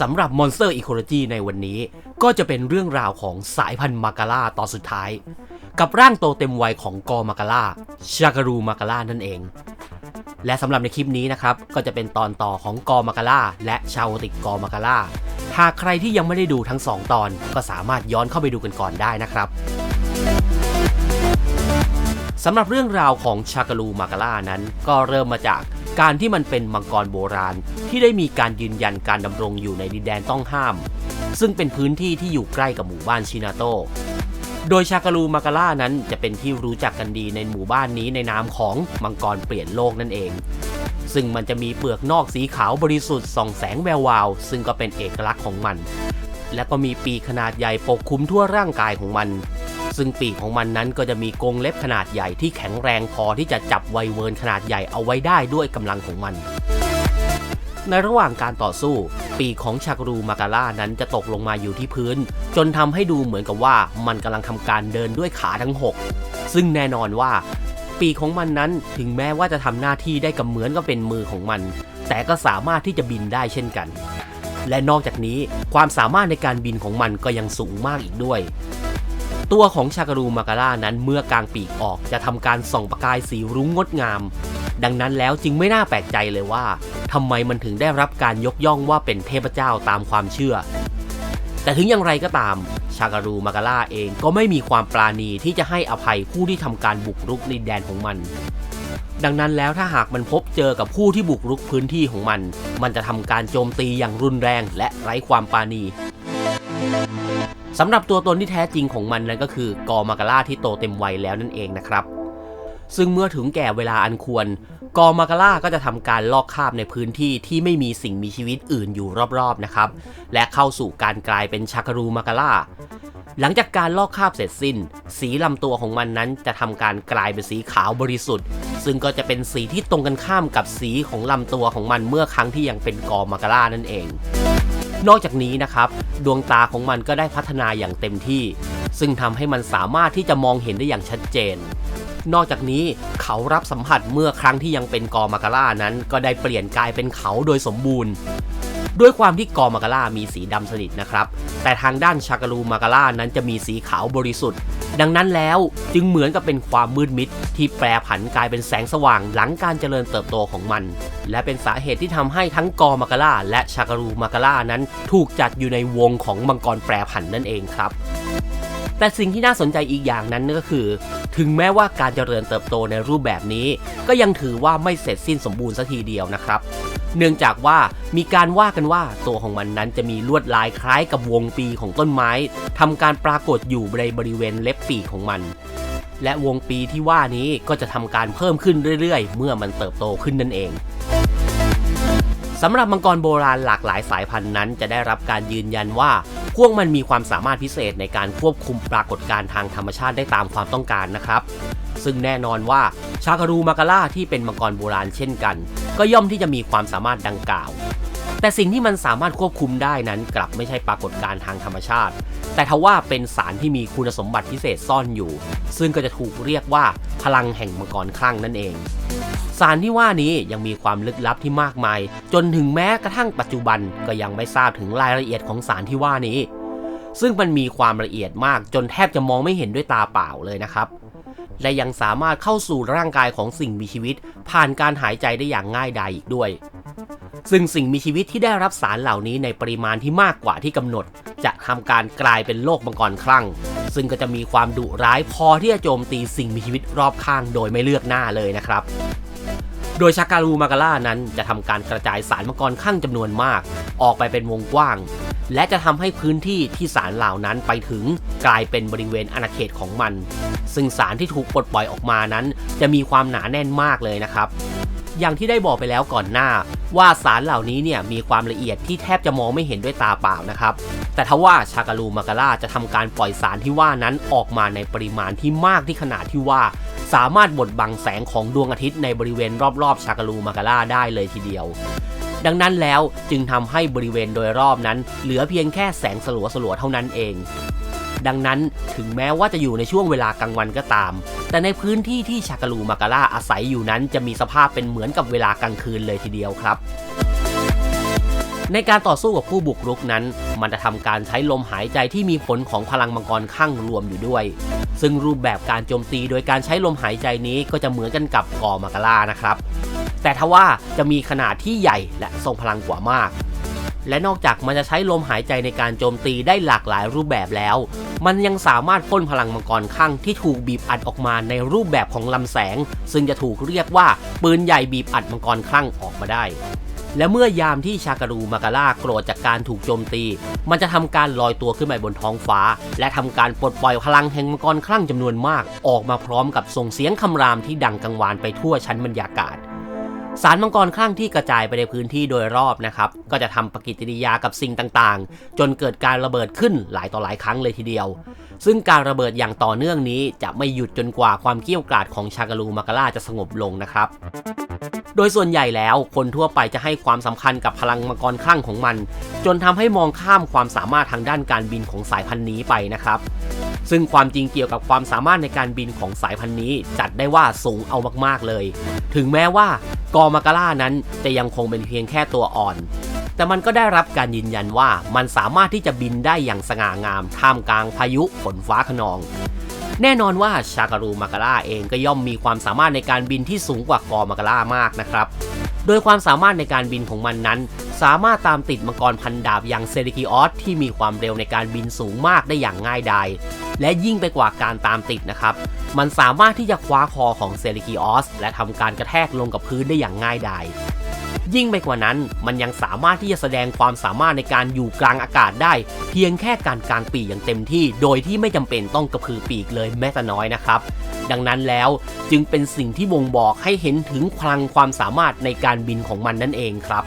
สำหรับ Monster Ecology ในวันนี้ ก็จะเป็นเรื่องราวของสายพันธุ์มาการ่าตอนสุดท้าย กับร่างโตเต็มวัยของกอมาการ่าชาการูมาการ่านั่นเอง และสำหรับในคลิปนี้นะครับ ก็จะเป็นตอนต่อของกอมาการ่าและชาวติกกอมาการ่าหากใครที่ยังไม่ได้ดูทั้ง 2 ตอน ก็สามารถย้อนเข้าไปดูกันก่อนได้นะครับสำหรับเรื่องราวของชาการูมาการ่านั้น ก็เริ่มมาจาก การที่มันเป็นมังกรโบราณที่ได้มีการยืนยันการดำรงอยู่ในดินแดนต้องห้าม ซึ่งเป็นพื้นที่ที่อยู่ใกล้กับหมู่บ้านชินาโต โดยชาการูมาการ่านั้นจะเป็นที่รู้จักกันดีในหมู่บ้านนี้ในนามของมังกรเปลี่ยนโลกนั่นเอง ซึ่งมันจะมีเปลือกนอกสีขาวบริสุทธิ์ส่องแสงแวววาว ซึ่งก็เป็นเอกลักษณ์ของมัน และก็มีปีขนาดใหญ่ปกคลุมทั่วร่างกายของมัน ซึ่งปีกของมันนั้นก็จะมีกรงเล็บขนาดใหญ่ที่แข็งแรงพอที่จะจับไวเวิร์นขนาดใหญ่เอาไว้ได้ด้วยกำลังของมัน ในระหว่างการต่อสู้ ปีกของชากรูมาการ่านั้นจะตกลงมาอยู่ที่พื้น จนทำให้ดูเหมือนกับว่ามันกำลังทำการเดินด้วยขาทั้ง 6 ซึ่งแน่นอนว่า ปีกของมันนั้นถึงแม้ว่าจะทำหน้าที่ได้กับเหมือนกับเป็นมือของมัน แต่ก็สามารถที่จะบินได้เช่นกันและนอกจากนี้ความสามารถในการบินของมันก็ยังสูงมากอีกด้วย ตัวของชาการูมาการ่านั้นเมื่อกางปีกออกจะทำการส่องประกายสีรุ้งงดงาม ดังนั้นแล้วจึงไม่น่าแปลกใจเลยว่าทำไมมันถึงได้รับการยกย่องว่าเป็นเทพเจ้าตามความเชื่อ แต่ถึงอย่างไรก็ตาม ชาการูมาการ่าเองก็ไม่มีความปราณีที่จะให้อภัยผู้ที่ทำการบุกรุกในแดนของมันดังนั้นแล้วถ้าหากมันพบเจอกับผู้ที่บุกรุกพื้นที่ของมัน มันจะทำการโจมตีอย่างรุนแรงและไร้ความปราณี สำหรับตัวตนที่แท้จริงของมันนั้นก็คือกอมาการ่าที่โตเต็มวัยแล้วนั่นเองนะครับ ซึ่งเมื่อถึงแก่เวลาอันควร กอมาการ่าก็จะทำการลอกคราบในพื้นที่ที่ไม่มีสิ่งมีชีวิตอื่นอยู่รอบๆนะครับ และเข้าสู่การกลายเป็นชาการูมาการ่าหลังจากการลอกคราบเสร็จสิ้น สีลำตัวของมันนั้นจะทำการกลายเป็นสีขาวบริสุทธิ์ ซึ่งก็จะเป็นสีที่ตรงกันข้ามกับสีของลำตัวของมันเมื่อครั้งที่ยังเป็นกอมาการ่านั่นเอง นอกจากนี้นะครับดวงตาของมันก็ได้พัฒนาอย่างเต็มที่ ซึ่งทำให้มันสามารถที่จะมองเห็นได้อย่างชัดเจน นอกจากนี้เขารับสัมผัสเมื่อครั้งที่ยังเป็นกอมาการ่านั้น ก็ได้เปลี่ยนกายเป็นเขาโดยสมบูรณ์ ด้วยความที่กอมาการ่ามีสีดำสนิทนะครับ แต่ทางด้านชากาลูมาการ่านั้นจะมีสีขาวบริสุทธิ์ ดังนั้นแล้วจึงเหมือนกับเป็นความมืดมิด ที่แปรผันกลายเป็นแสงสว่างหลังการเจริญเติบโตของมัน และเป็นสาเหตุที่ทำให้ทั้งกอมาการ่าและชากาลูมาการ่านั้นถูกจัดอยู่ในวงของมังกรแปรผันนั่นเองครับ แต่สิ่งที่น่าสนใจอีกอย่างนั้นก็คือ ถึงแม้ว่าการเจริญเติบโตในรูปแบบนี้ ก็ยังถือว่าไม่เสร็จสิ้นสมบูรณ์สัทีเดียวนะครับ เนื่องจากว่ามีการว่ากันว่าตัวของมันนั้นจะมีลวดลายคล้ายกับวงปีของต้นไม้ทำการปรากฏอยู่ในบริเวณเล็บปีกของมัน และวงปีที่ว่านี้ก็จะทำการเพิ่มขึ้นเรื่อยๆ เมื่อมันเติบโตขึ้นนั่นเองสำหรับมังกรโบราณหลากหลายสายพันธุ์นั้น จะได้รับการยืนยันว่า วกมันมีความสามารถพิเศษในการควบคุมปรากฏการณ์ทางธรรมชาติได้ตามความต้องการนะครับ ซึ่งแน่นอนว่าชาการูมาการ่าที่เป็นมังกรโบราณเช่นกัน ก็ย่อมที่จะมีความสามารถดังกล่าว แต่สิ่งที่มันสามารถควบคุมได้นั้นกลับไม่ใช่ปรากฏการณ์ทางธรรมชาติ แต่ทว่าเป็นสารที่มีคุณสมบัติพิเศษซ่อนอยู่ ซึ่งก็จะถูกเรียกว่าพลังแห่งมังกรคลั่งนั่นเอง สารที่ว่านี้ยังมีความลึกลับที่มากมาย จนถึงแม้กระทั่งปัจจุบันก็ยังไม่ทราบถึงรายละเอียดของสารที่ว่านี้ ซึ่งมันมีความละเอียดมากจนแทบจะมองไม่เห็นด้วยตาเปล่าเลยนะครับและยังสามารถเข้าสู่ร่างกายของสิ่งมีชีวิต ผ่านการหายใจได้อย่างง่ายดายอีกด้วย ซึ่งสิ่งมีชีวิตที่ได้รับสารเหล่านี้ในปริมาณที่มากกว่าที่กำหนด จะทำการกลายเป็นโรคมังกรคลั่ง ซึ่งก็จะมีความดุร้ายพอที่จะโจมตีสิ่งมีชีวิตรอบข้างโดยไม่เลือกหน้าเลยนะครับโดยชาการูมาการ่านั้นจะทำการกระจายสารมังกรข้างจำนวนมาก ออกไปเป็นวงกว้าง และจะทำให้พื้นที่ที่สารเหล่านั้นไปถึงกลายเป็นบริเวณอาณาเขตของมัน ซึ่งสารที่ถูกปลดปล่อยออกมานั้น จะมีความหนาแน่นมากเลยนะครับ อย่างที่ได้บอกไปแล้วก่อนหน้า ว่าสารเหล่านี้เนี่ยมีความละเอียดที่แทบจะมองไม่เห็นด้วยตาเปล่านะครับ แต่ทว่าชาการูมาการ่าจะทำการปล่อยสารที่ว่านั้นออกมาในปริมาณที่มากที่ขนาดที่ว่า สามารถบดบังแสงของดวงอาทิตย์ในบริเวณรอบๆชาการูมาการ่าได้เลยทีเดียวดังนั้นแล้วจึงทำให้บริเวณโดยรอบนั้น เหลือเพียงแค่แสงสลัวๆเท่านั้นเอง ดังนั้นถึงแม้ว่าจะอยู่ในช่วงเวลากลางวันก็ตาม แต่ในพื้นที่ที่ชาการูมาการ่าอาศัยอยู่นั้น จะมีสภาพเป็นเหมือนกับเวลากลางคืนเลยทีเดียวครับในการต่อสู้กับผู้บุกรุกนั้น มันจะทำการใช้ลมหายใจที่มีผลของพลังมังกรข้างรวมอยู่ด้วย ซึ่งรูปแบบการโจมตีโดยการใช้ลมหายใจนี้ก็จะเหมือนกันกับกอมาการ่านะครับ แต่ทว่าจะมีขนาดที่ใหญ่และทรงพลังกว่ามาก และนอกจากมันจะใช้ลมหายใจในการโจมตีได้หลากหลายรูปแบบแล้ว มันยังสามารถพ่นพลังมังกรข้างที่ถูกบีบอัดออกมาในรูปแบบของลำแสง ซึ่งจะถูกเรียกว่าปืนใหญ่บีบอัดมังกรคลั่งออกมาได้และเมื่อยามที่ชาการูมาการ่าโกรธจากการถูกโจมตี มันจะทำการลอยตัวขึ้นไปบนท้องฟ้า และทำการปลดปล่อยพลังแห่งมังกรคลั่งจำนวนมาก ออกมาพร้อมกับส่งเสียงคำรามที่ดังกังวานไปทั่วชั้นบรรยากาศ สารมังกรคลั่งที่กระจายไปในพื้นที่โดยรอบนะครับ ก็จะทำปฏิกิริยากับสิ่งต่างๆ จนเกิดการระเบิดขึ้นหลายต่อหลายครั้งเลยทีเดียว ซึ่งการระเบิดอย่างต่อเนื่องนี้จะไม่หยุดจนกว่าความเกี้ยวกราดของชาการูมาการ่าจะสงบลงนะครับ โดยส่วนใหญ่แล้วคนทั่วไปจะให้ความสำคัญกับพลังมังกรคลั่งของมัน จนทำให้มองข้ามความสามารถทางด้านการบินของสายพันธุ์นี้ไปนะครับซึ่งความจริงเกี่ยวกับความสามารถในการบินของสายพันธุ์นี้ จัดได้ว่าสูงเอามากๆเลย ถึงแม้ว่ากอมาการ่านั้นจะยังคงเป็นเพียงแค่ตัวอ่อน แต่มันก็ได้รับการยืนยันว่ามันสามารถที่จะบินได้อย่างสง่างามท่ามกลางพายุฝนฟ้าขนอง แน่นอนว่าชาการูมาการ่าเองก็ย่อมมีความสามารถในการบินที่สูงกว่ากอมาการ่ามากนะครับ โดยความสามารถในการบินของมันนั้น สามารถตามติดมังกรพันดาบอย่างเซริคิออสที่มีความเร็วในการบินสูงมากได้อย่างง่ายดาย และยิ่งไปกว่าการตามติดนะครับ มันสามารถที่จะคว้าคอของเซริคิออสและทำการกระแทกลงกับพื้นได้อย่างง่ายดาย ยิ่งไปกว่านั้นมันยังสามารถที่จะแสดงความสามารถในการอยู่กลางอากาศได้ เพียงแค่การกางปีกอย่างเต็มที่ โดยที่ไม่จำเป็นต้องกระพือปีกเลยแม้แต่น้อยนะครับดังนั้นแล้วจึงเป็นสิ่งที่บ่งบอกให้เห็นถึงพลังความสามารถในการบินของมันนั่นเองครับ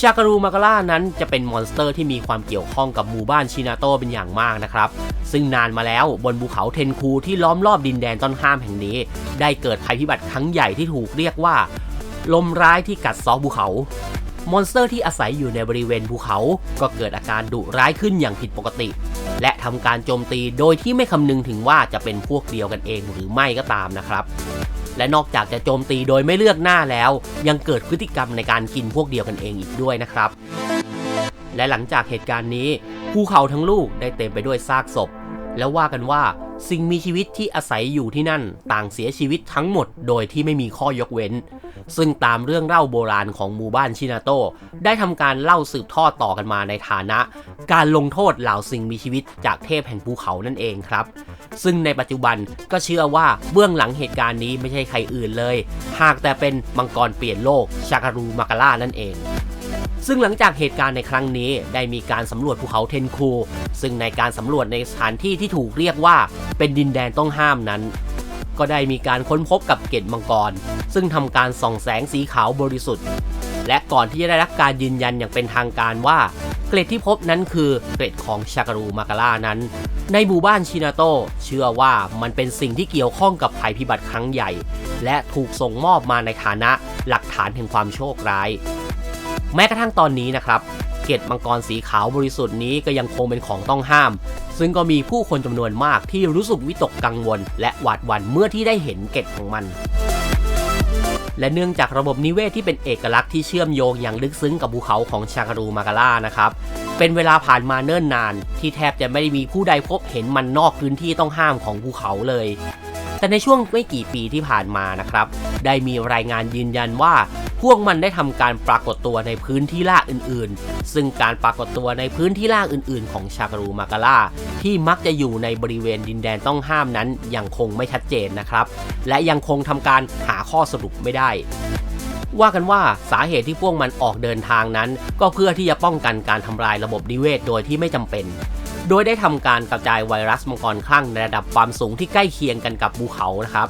ชาการูมาการ่านั้นจะเป็นมอนสเตอร์ที่มีความเกี่ยวข้องกับหมู่บ้านชินาโตเป็นอย่างมากนะครับ ซึ่งนานมาแล้วบนภูเขาเทนคูที่ล้อมรอบดินแดนต้นห้ามแห่งนี้ ได้เกิดภัยพิบัติครั้งใหญ่ที่ถูกเรียกว่า ลมร้ายที่กัดเซอกภูเขา มอนสเตอร์ที่อาศัยอยู่ในบริเวณภูเขา ก็เกิดอาการดุร้ายขึ้นอย่างผิดปกติ และทำการโจมตีโดยที่ไม่คำนึงถึงว่าจะเป็นพวกเดียวกันเองหรือไม่ก็ตามนะครับ และนอกจากจะโจมตีโดยไม่เลือกหน้าแล้ว ยังเกิดพฤติกรรมในการกินพวกเดียวกันเองอีกด้วยนะครับ และหลังจากเหตุการณ์นี้ภูเขาทั้งลูกได้เต็มไปด้วยซากศพ แล้วว่ากันว่า สิ่งมีชีวิตที่อาศัยอยู่ที่นั่นต่างเสียชีวิตทั้งหมดโดยที่ไม่มีข้อยกเว้น ซึ่งตามเรื่องเล่าโบราณของหมู่บ้านชินาโตได้ทำการเล่าสืบทอดต่อกันมาในฐานะ การลงโทษเหล่าสิ่งมีชีวิตจากเทพแห่งภูเขานั่นเองครับ ซึ่งในปัจจุบันก็เชื่อว่าเบื้องหลังเหตุการณ์นี้ไม่ใช่ใครอื่นเลย หากแต่เป็นมังกรเปลี่ยนโลกชาการูมาการ่านั่นเอง ซึ่งหลังจากเหตุการณ์ในครั้งนี้ได้มีการสำรวจภูเขาเทนคู ซึ่งในการสำรวจในสถานที่ที่ถูกเรียกว่าเป็นดินแดนต้องห้ามนั้น ก็ได้มีการค้นพบกับเกล็ดมังกร ซึ่งทำการส่องแสงสีขาวบริสุทธิ์ และก่อนที่จะได้รับการยืนยันอย่างเป็นทางการว่า เกล็ดที่พบนั้นคือเกล็ดของชาการูมาการ่านั้น ในหมู่บ้านชินาโตเชื่อว่ามันเป็นสิ่งที่เกี่ยวข้องกับภัยพิบัติครั้งใหญ่ และถูกส่งมอบมาในฐานะหลักฐานแห่งความโชคร้าย แม้กระทั่งตอนนี้นะครับ เกล็ดมังกรสีขาวบริสุทธิ์นี้ก็ยังคงเป็นของต้องห้าม ซึ่งก็มีผู้คนจำนวนมากที่รู้สึกวิตกกังวล และหวาดหวั่นเมื่อที่ได้เห็นเกล็ดของมันและเนื่องจากระบบนิเวศที่เป็นเอกลักษณ์ที่เชื่อมโยงอย่างลึกซึ้งกับภูเขาของชาการูมาการ่านะครับ เป็นเวลาผ่านมาเนิ่นนาน ที่แทบจะไม่ได้มีผู้ใดพบเห็นมันนอกพื้นที่ต้องห้ามของภูเขาเลย แต่ในช่วงไม่กี่ปีที่ผ่านมานะครับ ได้มีรายงานยืนยันว่า พวกมันได้ทำการปรากฏตัวในพื้นที่ล่าอื่นๆ ซึ่งการปรากฏตัวในพื้นที่ล่าอื่นๆ ของชากรูมาการ่าที่มักจะอยู่ในบริเวณดินแดนต้องห้ามนั้นยังคงไม่ชัดเจนนะครับ และยังคงทำการหาข้อสรุปไม่ได้ว่ากันว่าสาเหตุที่พวกมันออกเดินทางนั้น ก็เพื่อที่จะป้องกันการทำลายระบบนิเวศโดยที่ไม่จำเป็น โดยได้ทำการกระจายไวรัสมังกรคลั่งในระดับความสูงที่ใกล้เคียงกันกับภูเขานะครับ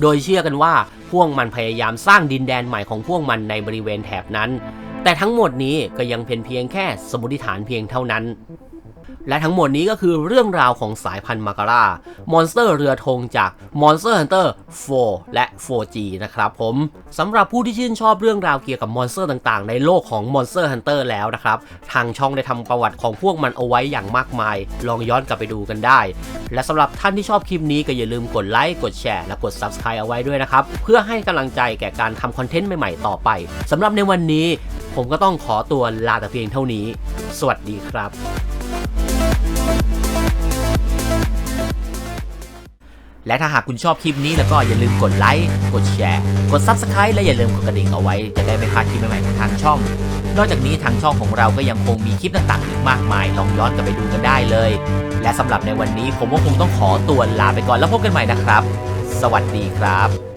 โดยเชื่อกันว่าพวกมันพยายามสร้างดินแดนใหม่ของพวกมันในบริเวณแถบนั้น แต่ทั้งหมดนี้ก็ยังเป็นเพียงแค่สมมติฐานเพียงเท่านั้น และทั้งหมดนี้ก็คือเรื่องราวของสายพันธุ์มาการ่ามอนสเตอร์เรือธงจาก Monster Hunter 4 และ 4G นะครับผมสำหรับผู้ที่ชื่นชอบเรื่องราวเกี่ยวกับมอนสเตอร์ต่างๆ ในโลกของ Monster Hunter แล้วนะครับ ทางช่องได้ทำประวัติของพวกมันเอาไว้อย่างมากมาย ลองย้อนกลับไปดูกันได้ และสำหรับท่านที่ชอบคลิปนี้ก็อย่าลืมกดไลค์ กดแชร์ และกด Subscribe เอาไว้ด้วยนะครับ เพื่อให้กำลังใจแก่การทำคอนเทนต์ใหม่ๆ ต่อไปสำหรับในวันนี้ ผมก็ต้องขอตัวลาแต่เพียงเท่านี้ สวัสดีครับ และถ้าหากคุณชอบคลิปนี้แล้วก็อย่าลืมกดไลค์ กดแชร์ กด Subscribe และอย่าลืมกดกระดิ่งเอาไว้ จะได้ไม่พลาดคลิปใหม่ๆของทางช่อง นอกจากนี้ทางช่องของเราก็ยังคงมีคลิปต่างๆอีกมากมาย ลองย้อนกลับไปดูกันได้เลย และสำหรับในวันนี้ผมก็คงต้องขอตัวลาไปก่อนแล้วพบกันใหม่นะครับ สวัสดีครับ